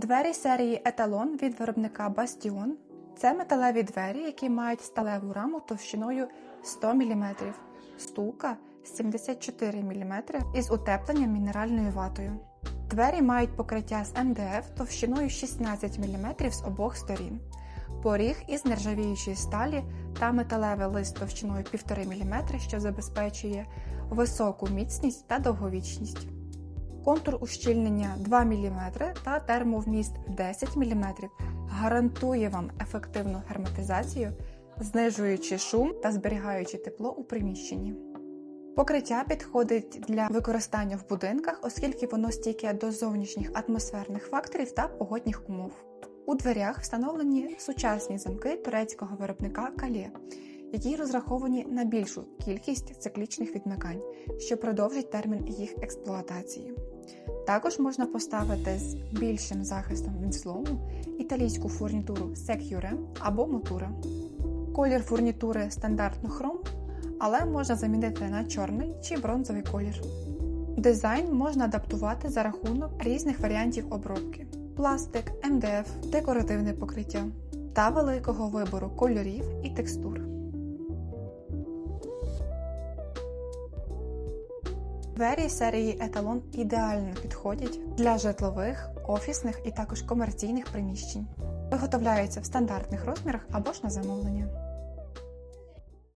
Двері серії Еталон від виробника Бастіон це металеві двері, які мають сталеву раму товщиною 100 мм, стулка 74 мм із утепленням мінеральною ватою. Двері мають покриття з МДФ товщиною 16 мм з обох сторін, поріг із нержавіючої сталі та металевий лист товщиною 1,5 мм, що забезпечує високу міцність та довговічність. Контур ущільнення 2 мм та термовміст 10 мм гарантує вам ефективну герметизацію, знижуючи шум та зберігаючи тепло у приміщенні. Покриття підходить для використання в будинках, оскільки воно стійке до зовнішніх атмосферних факторів та погодних умов. У дверях встановлені сучасні замки турецького виробника Калє, які розраховані на більшу кількість циклічних відмикань, що продовжить термін їх експлуатації. Також можна поставити з більшим захистом від злому італійську фурнітуру Secure або Motura. Колір фурнітури стандартно хром, але можна замінити на чорний чи бронзовий колір. Дизайн можна адаптувати за рахунок різних варіантів обробки: пластик, МДФ, декоративне покриття та великого вибору кольорів і текстур. Двері серії Еталон ідеально підходять для житлових, офісних і також комерційних приміщень. Виготовляються в стандартних розмірах або ж на замовлення.